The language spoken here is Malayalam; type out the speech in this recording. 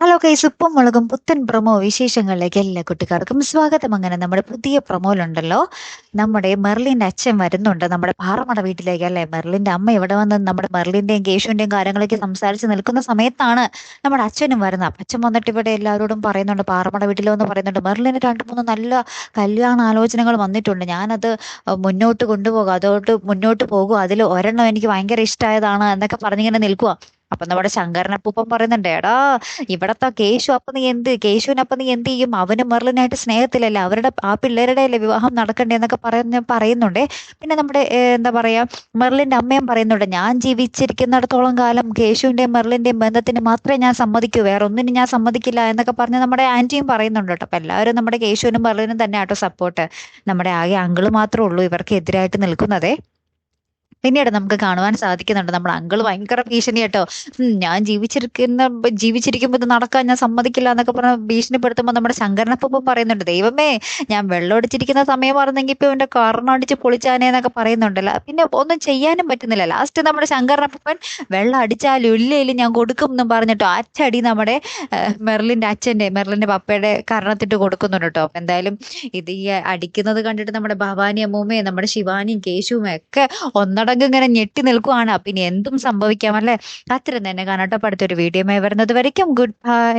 ഹലോ കൈസ് ഉപ്പും മുളകും പുത്തൻ പ്രൊമോ വിശേഷങ്ങളിലേക്ക് എല്ലാ കുട്ടിക്കാർക്കും സ്വാഗതം. അങ്ങനെ നമ്മുടെ പുതിയ പ്രൊമോയിലുണ്ടല്ലോ. നമ്മുടെ മെർലിന്റെ അച്ഛൻ വരുന്നുണ്ട്. നമ്മുടെ പാറമട വീട്ടിലേക്ക് അല്ലേ? മെർലിന്റെ അമ്മ ഇവിടെ വന്ന് നമ്മുടെ മെർലിന്റെയും കേശുവിന്റെയും കാര്യങ്ങളൊക്കെ സംസാരിച്ച് നിൽക്കുന്ന സമയത്താണ് നമ്മുടെ അച്ഛനും വരുന്നത്. അപ്പം വന്നിട്ട് ഇവിടെ എല്ലാവരോടും പറയുന്നുണ്ട് പാറമട വീട്ടിൽ വന്ന് പറയുന്നുണ്ട്. മെർലിന് രണ്ട് മൂന്ന് നല്ല കല്യാണ ആലോചനകൾ വന്നിട്ടുണ്ട്. ഞാനത് മുന്നോട്ട് കൊണ്ടുപോകും. അതോട്ട് മുന്നോട്ട് പോകും. അതിൽ ഒരെണ്ണം എനിക്ക് ഭയങ്കര ഇഷ്ടമായതാണ് എന്നൊക്കെ പറഞ്ഞിങ്ങനെ നിൽക്കുക അപ്പൊ നമ്മുടെ ശങ്കരനപ്പൂപ്പം പറയുന്നുണ്ട് എടാ ഇവിടത്തെ കേശു അപ്പൊ നീ എന്ത് കേശുവിനപ്പൊ നീ എന്ത് ചെയ്യും? അവനും മെറിലിനായിട്ട് സ്നേഹത്തിലല്ലേ? അവരുടെ ആ പിള്ളേരുടെ അല്ലേ വിവാഹം നടക്കണ്ടേ? എന്നൊക്കെ പറഞ്ഞ് പറയുന്നുണ്ടേ. പിന്നെ നമ്മുടെ എന്താ പറയാ മെർലിന്റെ അമ്മയും പറയുന്നുണ്ട് ഞാൻ ജീവിച്ചിരിക്കുന്നിടത്തോളം കാലം കേശുവിന്റെയും മെറിലിന്റെയും ബന്ധത്തിന് മാത്രമേ ഞാൻ സമ്മതിക്കൂ വേറെ ഒന്നിനും ഞാൻ സമ്മതിക്കില്ല എന്നൊക്കെ പറഞ്ഞ് നമ്മുടെ ആന്റിയും പറയുന്നുണ്ട് കേട്ടോ. അപ്പൊ എല്ലാവരും നമ്മുടെ കേശുവിനും മെറിലിനും തന്നെ ആട്ടോ സപ്പോർട്ട് നമ്മുടെ ആകെ അങ്കിൾ മാത്രമേ ഉള്ളൂ ഇവർക്ക് എതിരായിട്ട് നിൽക്കുന്നതേ. പിന്നീട് നമുക്ക് കാണുവാൻ സാധിക്കുന്നുണ്ട് നമ്മുടെ അങ്കിൾ ഭയങ്കര ഭീഷണി കേട്ടോ. ഞാൻ ജീവിച്ചിരിക്കുന്ന ജീവിച്ചിരിക്കുമ്പോൾ ഇത് നടക്കാൻ ഞാൻ സമ്മതിക്കില്ല എന്നൊക്കെ പറഞ്ഞ് ഭീഷണിപ്പെടുത്തുമ്പോൾ നമ്മുടെ ശങ്കരനപ്പം പറയുന്നുണ്ട് ദൈവമേ ഞാൻ വെള്ളം അടിച്ചിരിക്കുന്ന സമയമായിരുന്നെങ്കിൽ ഇപ്പൊ എന്റെ കാറിനടിച്ച് പൊളിച്ചാനേ എന്നൊക്കെ പറയുന്നുണ്ടല്ലോ. പിന്നെ ഒന്നും ചെയ്യാനും പറ്റുന്നില്ല. ലാസ്റ്റ് നമ്മുടെ ശങ്കരനപ്പൻ വെള്ളം അടിച്ചാലും ഇല്ലേലും ഞാൻ കൊടുക്കും എന്നും പറഞ്ഞിട്ടോ അച്ചടി നമ്മുടെ മെറിലിന്റെ അച്ഛന്റെ മെർലിന്റെ പപ്പയുടെ കരണത്തിട്ട് കൊടുക്കുന്നുണ്ട് കേട്ടോ. എന്തായാലും ഇത് ഈ അടിക്കുന്നത് കണ്ടിട്ട് നമ്മുടെ ഭവാനി അമ്മൂമ്മയും നമ്മുടെ ശിവാനിയും കേശുവും ഒക്കെ ഒന്നടങ്കം ഇങ്ങനെ ഞെട്ടി നിൽക്കുവാണ്. പിന്നെ എന്തും സംഭവിക്കാം അല്ലെ? അത്രയും തന്നെ കാണാട്ടോ. അടുത്തൊരു വീഡിയോ വരുന്നത് വരയ്ക്കും. Good bye